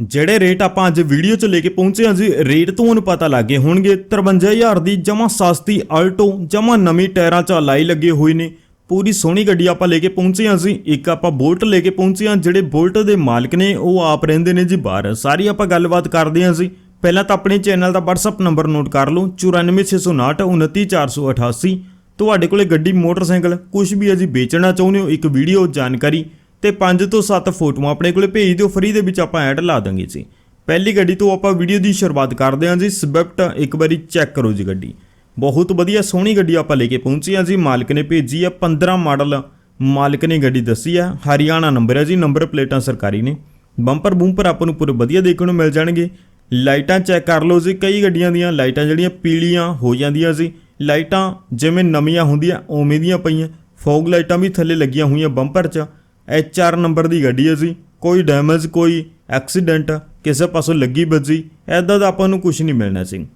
ਜਿਹੜੇ ਰੇਟ ਆਪਾਂ ਅੱਜ ਵੀਡੀਓ 'ਚ ਲੈ ਕੇ ਪਹੁੰਚੇ ਹਾਂ ਜੀ, ਰੇਟ ਤੋਂ ਤੁਹਾਨੂੰ ਪਤਾ ਲੱਗ ਗਏ ਹੋਣਗੇ। 53000 ਦੀ ਜਮਾ ਸਸਤੀ ਆਲਟੋ ਜਮਾ ਨਵੀਂ ਟਾਇਰਾਂ 'ਚ ਲਾਈ ਲੱਗੇ ਹੋਏ ਨੇ। ਪੂਰੀ ਸੋਹਣੀ ਗੱਡੀ ਆਪਾਂ ਲੈ ਕੇ ਪਹੁੰਚੇ ਹਾਂ ਜੀ। ਇੱਕ ਆਪਾਂ ਬੋਲਟ ਲੈ ਕੇ ਪਹੁੰਚੇ ਹਾਂ, ਜਿਹੜੇ ਬੋਲਟ ਦੇ ਮਾਲਕ ਨੇ, ਉਹ ਆਪ ਰਹਿੰਦੇ ਨੇ ਜੀ ਬਾਹਰ। ਸਾਰੀ ਆਪਾਂ ਗੱਲਬਾਤ ਕਰਦੇ ਹਾਂ ਜੀ। ਪਹਿਲਾਂ ਤਾਂ ਆਪਣੇ ਚੈਨਲ ਦਾ WhatsApp ਨੰਬਰ ਨੋਟ ਕਰ ਲਓ 94659 29488 ਤੁਹਾਡੇ ਕੋਲੇ ਗੱਡੀ, ਮੋਟਰਸਾਈਕਲ ਕੁਝ ਵੀ ਅਜੀ ਵੇਚਣਾ ਚਾਹੁੰਦੇ ਹੋ, ਇੱਕ ਵੀਡੀਓ ਜਾਣਕਾਰੀ। ਤੇ 5 ਤੋਂ 7 ਫੋਟੋਆਂ ਆਪਣੇ ਕੋਲੇ ਭੇਜ ਦਿਓ, ਫ੍ਰੀ ਦੇ ਵਿੱਚ ਆਪਾਂ ਐਡ ਲਾ ਦਾਂਗੇ ਜੀ। ਪਹਿਲੀ ਗੱਡੀ ਤੋਂ ਆਪਾਂ ਵੀਡੀਓ ਦੀ ਸ਼ੁਰੂਆਤ ਕਰਦੇ ਹਾਂ ਜੀ, ਸਵਿਫਟ ਇੱਕ ਵਾਰੀ ਚੈੱਕ ਕਰੋ ਜੀ ਗੱਡੀ। ਬਹੁਤ ਵਧੀਆ ਸੋਹਣੀ ਗੱਡੀ ਆਪਾਂ ਲੈ ਕੇ ਪਹੁੰਚੇ ਹਾਂ ਜੀ, ਮਾਲਕ ਨੇ ਭੇਜੀ ਆ 15 ਮਾਡਲ। ਮਾਲਕ ਨੇ ਗੱਡੀ ਦੱਸੀ ਆ, ਹਰਿਆਣਾ ਨੰਬਰ ਹੈ ਜੀ, ਨੰਬਰ ਪਲੇਟਾਂ ਸਰਕਾਰੀ ਨੇ। ਬੰਪਰ ਬੂੰਪਰ ਆਪਾਂ ਨੂੰ ਪੂਰੇ ਵਧੀਆ ਦੇਖਣ ਨੂੰ ਮਿਲ ਜਾਣਗੇ। ਲਾਈਟਾਂ ਚੈੱਕ ਕਰ ਲਓ ਜੀ, ਕਈ ਗੱਡੀਆਂ ਦੀਆਂ ਲਾਈਟਾਂ ਜਿਹੜੀਆਂ ਪੀਲੀਆਂ ਹੋ ਜਾਂਦੀਆਂ ਸੀ ਲਾਈਟਾਂ ਜਿਵੇਂ ਨਵੀਆਂ ਹੁੰਦੀਆਂ, ਉਵੇਂ ਦੀਆਂ ਪਈਆਂ। ਫੌਗ ਲਾਈਟਾਂ ਵੀ ਥੱਲੇ ਲੱਗੀਆਂ ਹੋਈਆਂ ਬੰਪਰ 'ਚ। ਐਚ ਆਰ ਨੰਬਰ ਦੀ ਗੱਡੀ ਹੈ ਜੀ। ਕੋਈ ਡੈਮੇਜ ਕੋਈ ਐਕਸੀਡੈਂਟ ਕਿਸੇ ਪਾਸੋਂ ਲੱਗੀ ਵੱਜੀ ਐਦਾਂ ਦਾ ਆਪਾਂ ਨੂੰ ਕੁਝ ਨਹੀਂ ਮਿਲਣਾ ਸੀ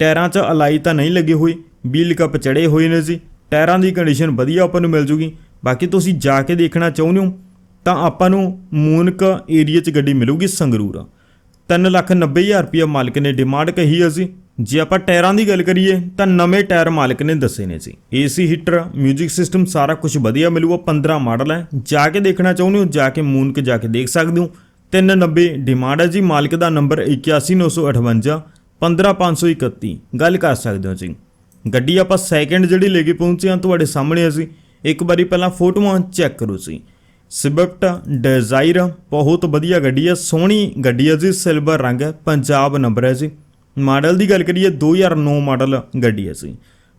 ਟਾਇਰਾਂ 'ਚ ਅਲਾਈ ਤਾਂ ਨਹੀਂ ਲੱਗੀ ਹੋਈ ਵੀਲ ਕੱਪ ਚੜੇ ਹੋਏ ਨੇ ਜੀ। ਟਾਇਰਾਂ ਦੀ ਕੰਡੀਸ਼ਨ ਵਧੀਆ ਆਪਾਂ ਨੂੰ ਮਿਲ ਜੂਗੀ। ਬਾਕੀ ਤੁਸੀਂ ਜਾ ਕੇ ਦੇਖਣਾ ਚਾਹੁੰਦੇ ਹੋ, ਤਾਂ ਆਪਾਂ ਨੂੰ ਮੂਨਕ ਏਰੀਆ 'ਚ ਗੱਡੀ ਮਿਲੂਗੀ ਸੰਗਰੂਰ। 390000 ਰੁਪਏ ਮਾਲਕ ਨੇ ਡਿਮਾਂਡ ਕਹੀ ਹੈ ਜੇ ਆਪਾਂ ਟਾਇਰਾਂ ਦੀ ਗੱਲ ਕਰੀਏ, ਤਾਂ ਨਵੇਂ ਟਾਇਰ ਮਾਲਕ ਨੇ ਦੱਸੇ ਨੇ ਜੀ। ਏਸੀ ਹੀਟਰ 뮤직 ਸਿਸਟਮ ਸਾਰਾ ਕੁਝ ਵਧੀਆ ਮਿਲੂਗਾ 15 ਮਾਡਲ ਹੈ। ਜਾ ਕੇ ਦੇਖਣਾ ਚਾਹੁੰਦੇ ਹੋ, ਜਾ ਕੇ ਮੂਨਕ ਜਾ ਕੇ ਦੇਖ ਸਕਦੇ ਹੋ। 390 ਡਿਮਾਂਡ ਹੈ ਜੀ, ਮਾਲਕ ਦਾ ਨੰਬਰ 81958 15531 ਗੱਲ ਕਰ ਸਕਦੇ ਹੋ ਜੀ। ਗੱਡੀ ਆਪਾਂ ਸੈਕਿੰਡ ਜਿਹੜੀ ਲੈ ਕੇ ਪਹੁੰਚੇ ਹਾਂ ਤੁਹਾਡੇ ਸਾਹਮਣੇ ਅਸੀਂ ਇੱਕ ਵਾਰੀ ਪਹਿਲਾਂ ਫੋਟੋਆਂ ਚੈੱਕ ਕਰੋ ਜੀ। ਸਵਿਫਟ ਡਿਜ਼ਾਇਰ ਬਹੁਤ ਵਧੀਆ ਗੱਡੀ ਹੈ, ਸੋਹਣੀ ਗੱਡੀ ਹੈ ਜੀ ਸਿਲਵਰ ਰੰਗ ਹੈ, ਪੰਜਾਬ ਨੰਬਰ ਹੈ ਜੀ। ਮਾਡਲ ਦੀ ਗੱਲ ਕਰੀਏ 2009 ਮਾਡਲ ਗੱਡੀ ਹੈ ਜੀ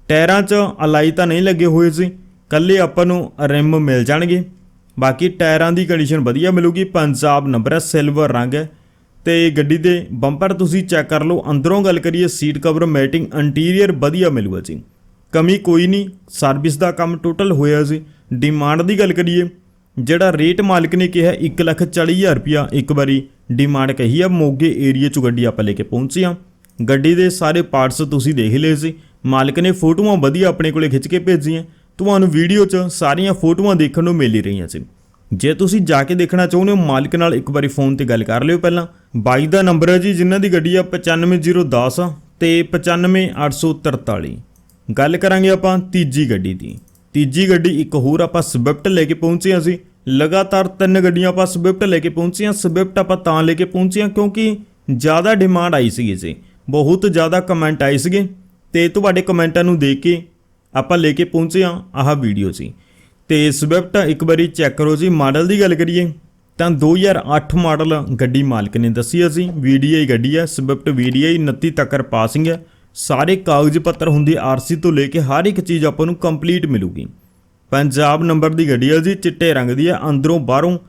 ਟਾਇਰਾਂ 'ਚ ਅਲਾਈ ਤਾਂ ਨਹੀਂ ਲੱਗੇ ਹੋਏ ਸੀ। ਕੱਲੇ ਆਪਾਂ ਨੂੰ ਰਿਮ ਮਿਲ ਜਾਣਗੇ। ਬਾਕੀ ਟਾਇਰਾਂ ਦੀ ਕੰਡੀਸ਼ਨ ਵਧੀਆ ਮਿਲੂਗੀ। ਪੰਜਾਬ ਨੰਬਰ ਹੈ ਸਿਲਵਰ ਰੰਗ ਹੈ। ਤੇ ਗੱਡੀ ਦੇ ਬੰਪਰ ਤੁਸੀਂ ਚੈੱਕ ਕਰ ਲਓ। ਅੰਦਰੋਂ ਗੱਲ ਕਰੀਏ ਸੀਟ ਕਵਰ ਮੈਟਿੰਗ ਇੰਟੀਰੀਅਰ ਵਧੀਆ ਮਿਲੂਗਾ ਜੀ। ਕਮੀ ਕੋਈ ਨਹੀਂ ਸਰਵਿਸ ਦਾ ਕੰਮ ਟੋਟਲ ਹੋਇਆ ਸੀ ਡਿਮਾਂਡ ਦੀ ਗੱਲ ਕਰੀਏ, ਜਿਹੜਾ ਰੇਟ ਮਾਲਕ ਨੇ ਕਿਹਾ 140000 ਰੁਪਿਆ ਇੱਕ ਵਾਰੀ ਡਿਮਾਂਡ ਕਹੀ ਆ। ਮੋਗੇ ਏਰੀਆ ਚ ਗੱਡੀ ਆਪਾਂ ਲੈ ਕੇ ਪਹੁੰਚੇ ਆ ਗੱਡੀ ਦੇ ਸਾਰੇ ਪਾਰਟਸ ਤੁਸੀਂ ਦੇਖ ਲਏ ਸੀ। ਮਾਲਕ ਨੇ ਫੋਟੋਆਂ ਵਧੀਆ ਆਪਣੇ ਕੋਲੇ ਖਿੱਚ ਕੇ ਭੇਜੀਆਂ। ਤੁਹਾਨੂੰ ਵੀਡੀਓ 'ਚ ਸਾਰੀਆਂ ਫੋਟੋਆਂ ਦੇਖਣ ਨੂੰ ਮਿਲ ਹੀ ਰਹੀਆਂ ਸੀ। ਜੇ ਤੁਸੀਂ ਜਾ ਕੇ ਦੇਖਣਾ ਚਾਹੁੰਦੇ ਹੋ, ਮਾਲਕ ਨਾਲ ਇੱਕ ਵਾਰੀ ਫੋਨ ਤੇ ਗੱਲ ਕਰ ਲਿਓ ਪਹਿਲਾਂ। ਬਾਈ ਦਾ ਨੰਬਰ ਹੈ ਜੀ, ਜਿਨ੍ਹਾਂ ਦੀ ਗੱਡੀ ਆ 95010 ਤੇ 95843 ਗੱਲ ਕਰਾਂਗੇ ਆਪਾਂ ਤੀਜੀ ਗੱਡੀ ਦੀ। ਤੀਜੀ ਗੱਡੀ ਇੱਕ ਹੋਰ ਆਪਾਂ ਸਵਿਫਟ ਲੈ ਕੇ ਪਹੁੰਚੇ ਹਾਂ ਸੀ ਲਗਾਤਾਰ ਤਿੰਨ ਗੱਡੀਆਂ ਆਪਾਂ ਸਵਿਫਟ ਲੈ ਕੇ ਪਹੁੰਚੇ ਹਾਂ। ਸਵਿਫਟ ਆਪਾਂ ਤਾਂ ਲੈ ਕੇ ਪਹੁੰਚੇ ਹਾਂ ਕਿਉਂਕਿ ਜ਼ਿਆਦਾ ਡਿਮਾਂਡ ਆਈ ਸੀਗੀ ਜੀ। ਬਹੁਤ ਜ਼ਿਆਦਾ ਕਮੈਂਟ ਆਏ ਸੀਗੇ ਤੇ ਤੁਹਾਡੇ ਕਮੈਂਟਾਂ ਨੂੰ ਦੇਖ ਕੇ ਆਪਾਂ ਲੈ ਕੇ ਪਹੁੰਚੇ ਹਾਂ ਆਹ ਵੀਡੀਓ ਸੀ ਤੇ ਸਵਿਫਟ ਇੱਕ ਵਾਰੀ ਚੈੱਕ ਕਰੋ ਜੀ ਮਾਡਲ ਦੀ ਗੱਲ ਕਰੀਏ ਤਾਂ 2008 ਮਾਡਲ ਗੱਡੀ ਮਾਲਕ ਨੇ ਦੱਸੀ ਅਸੀਂ VDI ਗੱਡੀ ਹੈ ਸਵਿਫਟ VDI 29 ਤੱਕਰ ਪਾਸਿੰਗ ਹੈ ਸਾਰੇ ਕਾਗਜ਼ ਪੱਤਰ ਹੁੰਦੇ ਆਰਸੀ ਤੋਂ ਲੈ ਕੇ ਹਰ ਇੱਕ ਚੀਜ਼ ਆਪਾਂ ਨੂੰ ਕੰਪਲੀਟ ਮਿਲੂਗੀ। ਪੰਜਾਬ ਨੰਬਰ ਦੀ ਗੱਡੀ ਆ ਜੀ, ਚਿੱਟੇ ਰੰਗ ਦੀ ਆ, ਅੰਦਰੋਂ ਬਾਹਰੋਂ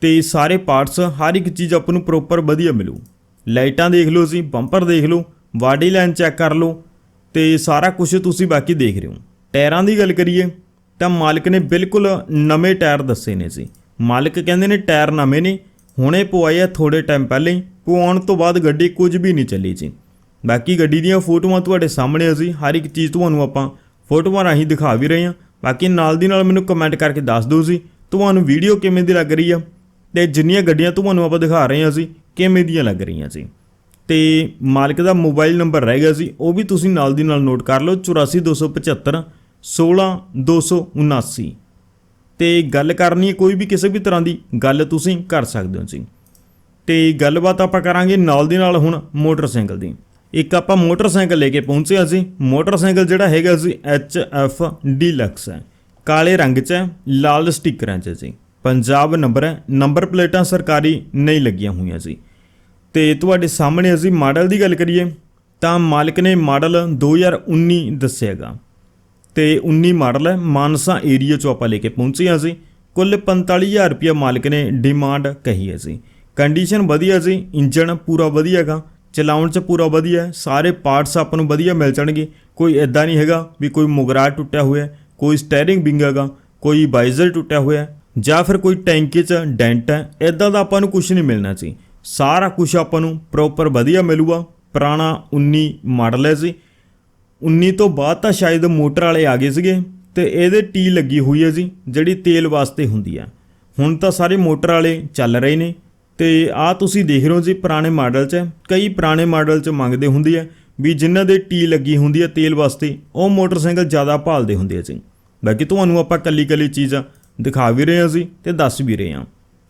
ਤੇ ਸਾਰੇ ਪਾਰਟਸ ਹਰ ਇੱਕ ਚੀਜ਼ ਆਪਾਂ ਨੂੰ ਪ੍ਰੋਪਰ ਵਧੀਆ ਮਿਲੂ। ਲਾਈਟਾਂ ਦੇਖ ਲਓ ਜੀ ਬੰਪਰ ਦੇਖ ਲਓ ਬਾਡੀ ਲਾਈਨ ਚੈੱਕ ਕਰ ਲਓ, ਤੇ ਸਾਰਾ ਕੁਝ ਤੁਸੀਂ ਬਾਕੀ ਦੇਖ ਰਹੇ ਹੋ। ਟਾਇਰਾਂ ਦੀ ਗੱਲ ਕਰੀਏ, ਤਾਂ ਮਾਲਕ ਨੇ ਬਿਲਕੁਲ ਨਵੇਂ ਟਾਇਰ ਦੱਸੇ ਨੇ ਜੀ। ਮਾਲਕ ਕਹਿੰਦੇ ਨੇ ਟਾਇਰ ਨਵੇਂ ਨੇ, ਹੁਣੇ ਪਵਾਏ ਆ ਥੋੜੇ ਟਾਈਮ ਪਹਿਲਾਂ ਹੀ, ਪਵਾਉਣ ਤੋਂ ਬਾਅਦ ਗੱਡੀ ਕੁਝ ਵੀ ਨਹੀਂ ਚੱਲੀ ਜੀ। ਬਾਕੀ ਗੱਡੀ ਦੀਆਂ ਫੋਟੋਆਂ ਤੁਹਾਡੇ ਸਾਹਮਣੇ ਅਸੀਂ ਹਰ ਇੱਕ ਚੀਜ਼ ਤੁਹਾਨੂੰ ਆਪਾਂ ਫੋਟੋਆਂ ਰਾਹੀਂ ਦਿਖਾ ਵੀ ਰਹੇ ਹਾਂ। ਬਾਕੀ ਨਾਲ ਦੀ ਨਾਲ ਮੈਨੂੰ ਕਮੈਂਟ ਕਰਕੇ ਦੱਸ ਦਿਓ ਜੀ, ਤੁਹਾਨੂੰ ਵੀਡੀਓ ਕਿਵੇਂ ਦੀ ਲੱਗ ਰਹੀ ਆ, ਤੇ ਜਿੰਨੀਆਂ ਗੱਡੀਆਂ ਤੁਹਾਨੂੰ ਆਪਾਂ ਦਿਖਾ ਰਹੇ ਹਾਂ ਅਸੀਂ ਕਿਵੇਂ ਦੀਆਂ ਲੱਗ ਰਹੀਆਂ ਸੀ? ਤੇ ਮਾਲਕ ਦਾ ਮੋਬਾਈਲ ਨੰਬਰ ਰਹਿ ਗਿਆ ਸੀ, ਉਹ ਵੀ ਤੁਸੀਂ ਨਾਲ ਦੀ ਨਾਲ ਨੋਟ ਕਰ ਲਓ 84275 16279 ਤੇ ਗੱਲ ਕਰਨੀ ਹੈ ਕੋਈ ਵੀ ਕਿਸੇ ਵੀ ਤਰ੍ਹਾਂ ਦੀ, ਗੱਲ ਤੁਸੀਂ ਕਰ ਸਕਦੇ ਹੋ ਜੀ। ਤੇ ਗੱਲਬਾਤ ਆਪਾਂ ਕਰਾਂਗੇ ਨਾਲ ਦੀ ਨਾਲ ਹੁਣ ਮੋਟਰਸਾਈਕਲ ਦੀ। ਇੱਕ ਆਪਾਂ ਮੋਟਰਸਾਈਕਲ ਲੈ ਕੇ ਪਹੁੰਚੇ ਹਾਂ ਮੋਟਰਸਾਈਕਲ ਜਿਹੜਾ ਹੈਗਾ ਸੀ ਜੀ ਐਫ ਡੀਲਕਸ ਹੈ। ਕਾਲੇ ਰੰਗ 'ਚ ਹੈ, ਲਾਲ ਸਟickਰਾਂ 'ਚ ਜੀ। ਪੰਜਾਬ ਨੰਬਰ ਹੈ, ਨੰਬਰ ਪਲੇਟਾਂ ਸਰਕਾਰੀ ਨਹੀਂ ਲੱਗੀਆਂ ਹੋਈਆਂ ਜੀ। ਤੇ ਤੁਹਾਡੇ ਸਾਹਮਣੇ ਅਸੀਂ ਮਾਡਲ ਦੀ ਗੱਲ ਕਰੀਏ, ਤਾਂ ਮਾਲਕ ਨੇ ਮਾਡਲ 2019 ਦੱਸਿਆਗਾ। ਤੇ 19 ਮਾਡਲ ਹੈ ਮਾਨਸਾ ਏਰੀਆ ਚੋਂ ਆਪਾਂ ਲੈ ਕੇ ਪਹੁੰਚੇ ਹਾਂ ਸੀ ਕੁੱਲ 45000 ਰੁਪਏ ਮਾਲਕ ਨੇ ਡਿਮਾਂਡ ਕਹੀ ਹੈ ਸੀ ਕੰਡੀਸ਼ਨ ਵਧੀਆ ਸੀ ਇੰਜਨ ਪੂਰਾ ਵਧੀਆ ਹੈਗਾ ਚਲਾਉਣ 'ਚ ਪੂਰਾ ਵਧੀਆ, ਸਾਰੇ ਪਾਰਟਸ ਆਪਾਂ ਨੂੰ ਵਧੀਆ ਮਿਲ ਜਾਣਗੇ। ਕੋਈ ਐਦਾਂ ਨਹੀਂ ਹੈਗਾ ਵੀ ਕੋਈ ਮੁਗਰਾ ਟੁੱਟਿਆ ਹੋਇਆ, ਕੋਈ ਸਟੀਅਰਿੰਗ ਵਿੰਗ ਹੈਗਾ, ਕੋਈ ਵਾਈਜ਼ਰ ਟੁੱਟਿਆ ਹੋਇਆ, ਜਾਂ ਫਿਰ ਕੋਈ ਟੈਂਕੀ 'ਚ ਡੈਂਟ ਹੈ ਐਦਾਂ ਦਾ ਆਪਾਂ ਨੂੰ ਕੁਝ ਨਹੀਂ ਮਿਲਣਾ ਸੀ। ਸਾਰਾ ਕੁਝ ਆਪਾਂ ਨੂੰ ਪ੍ਰੋਪਰ ਵਧੀਆ ਮਿਲੂਗਾ। ਪੁਰਾਣਾ 19 ਮਾਡਲ ਹੈ ਜੀ। 19 ਤੋਂ ਬਾਅਦ ਤਾਂ ਸ਼ਾਇਦ ਮੋਟਰ ਵਾਲੇ ਆ ਗਏ ਸੀਗੇ ਤੇ ਇਹਦੇ ਟੀ ਲੱਗੀ ਹੋਈ ਹੈ ਜੀ, ਜਿਹੜੀ ਤੇਲ ਵਾਸਤੇ ਹੁੰਦੀ ਆ ਹੁਣ ਤਾਂ ਸਾਰੇ ਮੋਟਰ ਵਾਲੇ ਚੱਲ ਰਹੇ ਨੇ ਤੇ ਆ ਤੁਸੀਂ ਦੇਖ ਰਹੇ ਹੋ ਜੀ ਪੁਰਾਣੇ ਮਾਡਲ 'ਚ। ਕਈ ਪੁਰਾਣੇ ਮਾਡਲ 'ਚ ਮੰਗਦੇ ਹੁੰਦੇ ਆ ਵੀ ਜਿਨ੍ਹਾਂ ਦੇ ਟੀ ਲੱਗੀ ਹੁੰਦੀ ਹੈ ਤੇਲ ਵਾਸਤੇ, ਉਹ ਮੋਟਰਸਾਈਕਲ ਜ਼ਿਆਦਾ ਭਾਲਦੇ ਹੁੰਦੇ ਆ ਜੀ। ਬਾਕੀ ਤੁਹਾਨੂੰ ਆਪਾਂ ਕੱਲੀ ਕੱਲੀ ਚੀਜ਼ਾਂ ਦਿਖਾ ਵੀ ਰਹੇ ਹਾਂ ਜੀ ਤੇ ਦੱਸ ਵੀ ਰਹੇ ਹਾਂ।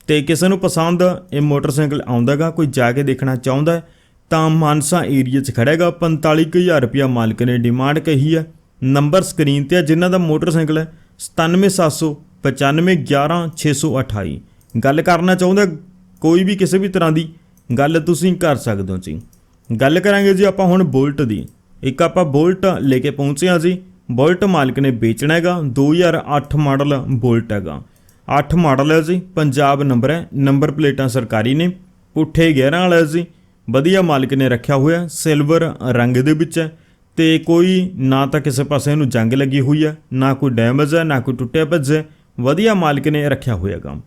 ਤੇ ਕਿਸੇ ਨੂੰ ਪਸੰਦ ਇਹ ਮੋਟਰਸਾਈਕਲ ਆਉਂਦਾਗਾ, ਕੋਈ ਜਾ ਕੇ ਦੇਖਣਾ ਚਾਹੁੰਦਾ ਤਾਂ ਮਾਨਸਾ ਏਰੀਆ 'ਚ ਖੜੇਗਾ 45000 ਰੁਪਇਆ ਮਾਲਕ ਨੇ ਡਿਮਾਂਡ ਕਹੀ ਹੈ। ਨੰਬਰ ਸਕਰੀਨ ਤੇ ਆ ਜਿਨ੍ਹਾਂ ਦਾ ਮੋਟਰਸਾਈਕਲ ਹੈ 9775911628 ਗੱਲ ਕਰਨਾ ਚਾਹੁੰਦਾ ਕੋਈ ਵੀ ਕਿਸੇ ਵੀ ਤਰ੍ਹਾਂ ਦੀ ਗੱਲ ਤੁਸੀਂ ਕਰ ਸਕਦੇ ਹੋ ਜੀ। ਗੱਲ ਕਰਾਂਗੇ ਜੀ ਆਪਾਂ ਹੁਣ ਬੋਲਟ ਦੀ। ਇੱਕ ਆਪਾਂ ਬੋਲਟ ਲੈ ਕੇ ਪਹੁੰਚੇ ਹਾਂ ਜੀ। ਬੋਲਟ ਮਾਲਕ ਨੇ ਵੇਚਣਾ ਹੈਗਾ 2008 ਮਾਡਲ ਬੋਲਟ ਹੈਗਾ। 8 ਮਾਡਲ ਹੈ ਜੀ, ਪੰਜਾਬ ਨੰਬਰ ਹੈ, ਨੰਬਰ ਪਲੇਟਾਂ ਸਰਕਾਰੀ ਨੇ ਪੁੱਠੇ 11 ਵਾਲਾ ਹੈ ਜੀ, ਵਧੀਆ ਮਾਲਕ ਨੇ ਰੱਖਿਆ ਹੋਇਆ, ਸਿਲਵਰ ਰੰਗ ਦੇ ਵਿੱਚ ਹੈ, ਤੇ ਕੋਈ ਨਾ ਤਾਂ ਕਿਸੇ ਪਾਸੇ ਇਹਨੂੰ ਜੰਗ ਲੱਗੀ ਹੋਈ ਹੈ, ਨਾ ਕੋਈ ਡੈਮੇਜ ਹੈ, ਨਾ ਕੋਈ ਟੁੱਟਿਆ ਭੱਜਿਆ ਹੈ। ਵਧੀਆ ਮਾਲਕ ਨੇ ਰੱਖਿਆ ਹੋਇਆ ਕੰਮ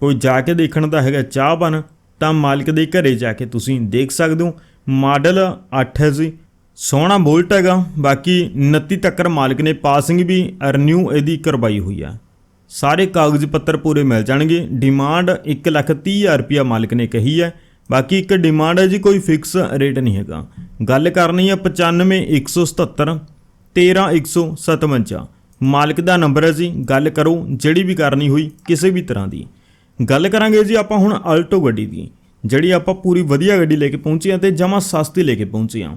ਕੋਈ ਜਾ ਕੇ ਦੇਖਣ ਦਾ ਹੈਗਾ ਚਾਹ ਬਨ ਤਾਂ ਮਾਲਕ ਦੇ ਘਰੇ ਜਾ ਕੇ ਤੁਸੀਂ ਦੇਖ ਸਕਦੇ ਹੋ, ਮਾਡਲ 8 ਹੈ ਜੀ, ਸੋਹਣਾ ਬੋਲਟ ਹੈਗਾ, ਬਾਕੀ 29 ਤੱਕਰ ਮਾਲਕ ਨੇ ਪਾਸਿੰਗ ਵੀ ਰਿਨਿਊ ਇਹਦੀ ਕਰਵਾਈ ਹੋਈ ਆ ਸਾਰੇ ਕਾਗਜ਼ ਪੱਤਰ ਪੂਰੇ ਮਿਲ ਜਾਣਗੇ। ਡਿਮਾਂਡ 130000 ਰੁਪਇਆ ਮਾਲਕ ਨੇ ਕਹੀ ਹੈ। ਬਾਕੀ ਇੱਕ ਡਿਮਾਂਡ ਹੈ ਜੀ, ਕੋਈ ਫਿਕਸ ਰੇਟ ਨਹੀਂ ਹੈਗਾ। ਗੱਲ ਕਰਨੀ ਹੈ 95177 13157 ਮਾਲਕ ਦਾ ਨੰਬਰ ਹੈ ਜੀ, ਗੱਲ ਕਰੋ, ਜਿਹੜੀ ਵੀ ਕਰਨੀ ਹੋਈ, ਕਿਸੇ ਵੀ ਤਰ੍ਹਾਂ ਦੀ। ਗੱਲ ਕਰਾਂਗੇ ਜੀ ਆਪਾਂ ਹੁਣ ਆਲਟੋ ਗੱਡੀ ਦੀ, ਜਿਹੜੀ ਆਪਾਂ ਪੂਰੀ ਵਧੀਆ ਗੱਡੀ ਲੈ ਕੇ ਪਹੁੰਚੇ ਹਾਂ ਤੇ ਜਮਾ ਸਸਤੀ ਲੈ ਕੇ ਪਹੁੰਚੇ ਹਾਂ।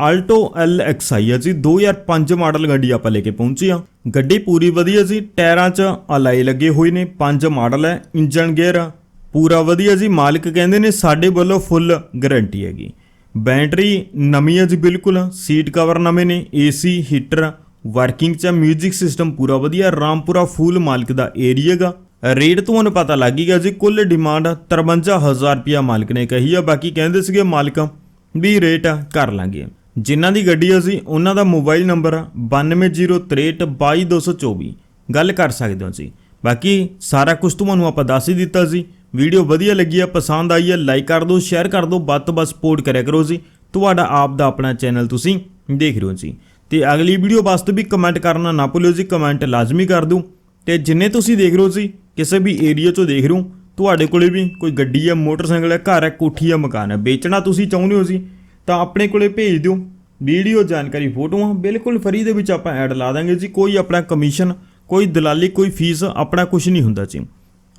ਆਲਟੋ LXI ਹੈ ਜੀ। 2005 ਮਾਡਲ ਗੱਡੀ ਆਪਾਂ ਲੈ ਕੇ ਪਹੁੰਚੇ ਹਾਂ। ਗੱਡੀ ਪੂਰੀ ਵਧੀਆ ਜੀ। ਟਾਇਰਾਂ 'ਚ ਅਲਾਈ ਲੱਗੇ ਹੋਏ ਨੇ। ਪੰਜ ਮਾਡਲ ਹੈ। ਇੰਜਨ ਗੇਅਰ ਪੂਰਾ ਵਧੀਆ ਜੀ। ਮਾਲਕ ਕਹਿੰਦੇ ਨੇ ਸਾਡੇ ਵੱਲੋਂ ਫੁੱਲ ਗਾਰੰਟੀ ਹੈਗੀ। ਬੈਟਰੀ ਨਵੀਂ ਹੈ ਜੀ ਬਿਲਕੁਲ। ਸੀਟ ਕਵਰ ਨਵੇਂ ਨੇ। AC ਹੀਟਰ ਵਰਕਿੰਗ 'ਚ ਮਿਊਜ਼ਿਕ ਸਿਸਟਮ ਪੂਰਾ ਵਧੀਆ। ਰਾਮਪੁਰਾ ਫੂਲ ਮਾਲਕ ਦਾ ਏਰੀਆਗਾ ਰੇਟ ਤੁਹਾਨੂੰ ਪਤਾ ਲੱਗ ਗਿਆ ਜੀ। ਕੁੱਲ ਡਿਮਾਂਡ 53000 ਰੁਪਿਆ ਮਾਲਕ ਨੇ ਕਹੀ ਆ। ਬਾਕੀ ਕਹਿੰਦੇ ਸੀਗੇ ਮਾਲਕ ਵੀ ਰੇਟ ਕਰ ਲਾਂਗੇ। ਜਿਨ੍ਹਾਂ ਦੀ ਗੱਡੀ ਆ ਸੀ, ਉਹਨਾਂ ਦਾ ਮੋਬਾਈਲ ਨੰਬਰ 9203222224 ਗੱਲ ਕਰ ਸਕਦੇ ਹੋ ਜੀ ਬਾਕੀ ਸਾਰਾ ਕੁਝ ਤੁਹਾਨੂੰ ਆਪਾਂ ਦੱਸ ਹੀ ਦਿੱਤਾ ਸੀ। ਵੀਡੀਓ ਵਧੀਆ ਲੱਗੀ ਆ, ਪਸੰਦ ਆਈ ਹੈ ਲਾਈਕ ਕਰ ਦਿਓ ਸ਼ੇਅਰ ਕਰ ਦਿਓ, ਵੱਧ ਤੋਂ ਵੱਧ ਸਪੋਰਟ ਕਰਿਆ ਕਰੋ ਜੀ। ਤੁਹਾਡਾ ਆਪ ਦਾ ਆਪਣਾ ਚੈਨਲ ਤੁਸੀਂ ਦੇਖ ਰਹੇ ਹੋ ਜੀ। ਤੇ ਅਗਲੀ ਵੀਡੀਓ ਵਾਸਤੇ ਵੀ ਕਮੈਂਟ ਕਰਨਾ ਨਾ ਭੁੱਲਿਓ ਜੀ ਕਮੈਂਟ ਲਾਜ਼ਮੀ ਕਰ ਦਿਓ। ਤੇ ਜਿੰਨੇ ਤੁਸੀਂ ਦੇਖ ਰਹੇ ਹੋ ਜੀ, ਕਿਸੇ ਵੀ ਏਰੀਆ 'ਚੋਂ ਦੇਖ ਰਹੇ ਹੋ, ਤੁਹਾਡੇ ਕੋਲੇ ਵੀ ਕੋਈ ਗੱਡੀ ਹੈ ਮੋਟਰਸਾਈਕਲ ਹੈ ਘਰ ਹੈ ਕੋਠੀ ਹੈ ਮਕਾਨ ਹੈ ਵੇਚਣਾ ਤੁਸੀਂ ਚਾਹੁੰਦੇ ਹੋ ਜੀ ਤਾਂ ਆਪਣੇ ਕੋਲੇ ਭੇਜ ਦਿਓ। ਵੀਡੀਓ ਜਾਣਕਾਰੀ ਫੋਟੋਆਂ ਬਿਲਕੁਲ ਫਰੀ ਦੇ ਵਿੱਚ ਆਪਾਂ ਐਡ ਲਾ ਦਾਂਗੇ ਜੀ। ਕੋਈ ਆਪਣਾ ਕਮਿਸ਼ਨ, ਕੋਈ ਦਲਾਲੀ, ਕੋਈ ਫੀਸ, ਆਪਣਾ ਕੁਝ ਨਹੀਂ ਹੁੰਦਾ ਜੀ।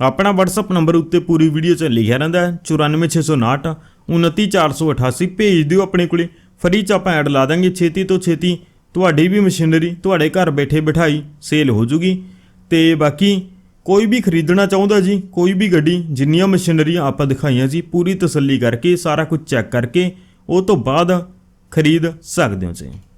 ਆਪਣਾ WhatsApp ਨੰਬਰ ਉੱਤੇ ਪੂਰੀ ਵੀਡੀਓ 'ਚ ਲਿਖਿਆ ਰਹਿੰਦਾ ਹੈ। 94659 29488 ਭੇਜ ਦਿਓ ਆਪਣੇ ਕੋਲੇ। ਫਰੀ 'ਚ ਆਪਾਂ ਐਡ ਲਾ ਦਾਂਗੇ। ਛੇਤੀ ਤੋਂ ਛੇਤੀ ਤੁਹਾਡੀ ਵੀ ਮਸ਼ੀਨਰੀ, ਤੁਹਾਡੇ ਘਰ ਬੈਠੇ ਬਿਠਾਈ ਸੇਲ ਹੋ ਜੂਗੀ। ਤੇ ਬਾਕੀ ਕੋਈ ਵੀ ਖਰੀਦਣਾ ਚਾਹੁੰਦਾ ਜੀ, ਕੋਈ ਵੀ ਗੱਡੀ, ਜਿੰਨੀਆਂ ਮਸ਼ੀਨਰੀਆਂ ਆਪਾਂ ਦਿਖਾਈਆਂ ਜੀ, ਪੂਰੀ ਤਸੱਲੀ ਕਰਕੇ, ਸਾਰਾ ਕੁਝ ਚੈੱਕ ਕਰਕੇ ਉਹ ਤੋਂ ਬਾਅਦ ਖਰੀਦ ਸਕਦੇ ਹੋ ਤੁਸੀਂ।